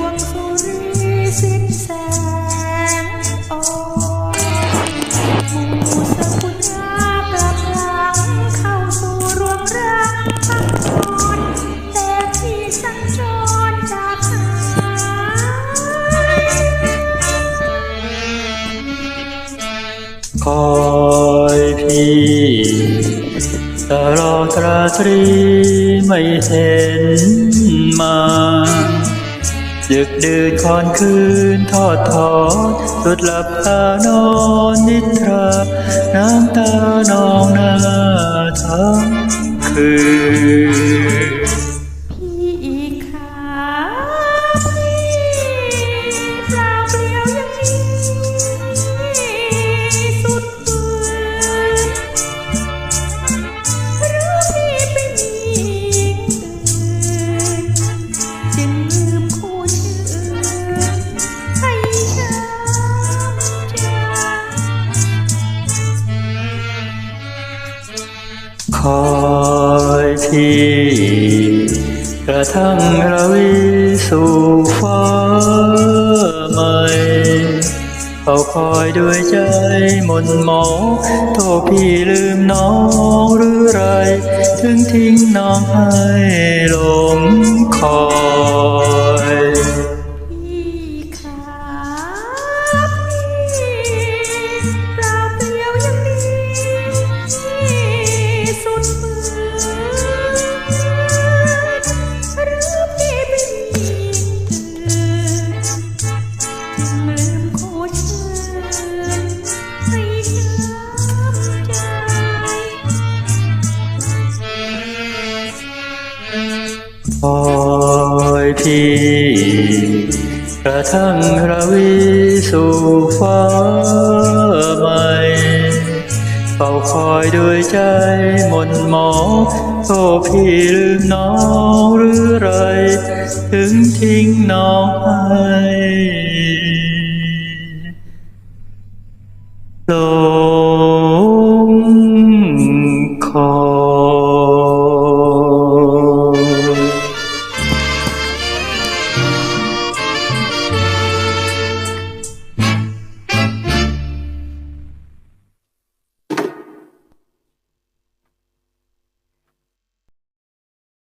วงสุรีสินแสงอ่อนหมู่สกุณากลัหลังเข้าสู่รวมรักพักผ่อนแต่ที่สัญจรจาหาคอยพี่ตลอดราตรีไม่เห็นมา ดึกดื่นคอนคืนทอดทอดสุดหลับตานอนนิทราน้ำตานองหน้าทั้งคืน อยที่กระทั่งระวีสู่ฟ้าใหม่เฝ้าคอยด้วยใจหมนหมองโทษพี่ลืมน้องหรือไร ถึงทิ้งน้องให้ อยพี่กระทั่งระวีสู่ฟ้าใหม่เฝ้าคอยด้วยใจมนหมองโทษพี่ลืมน้องหรือไร ถึงทิ้งน้องให้หล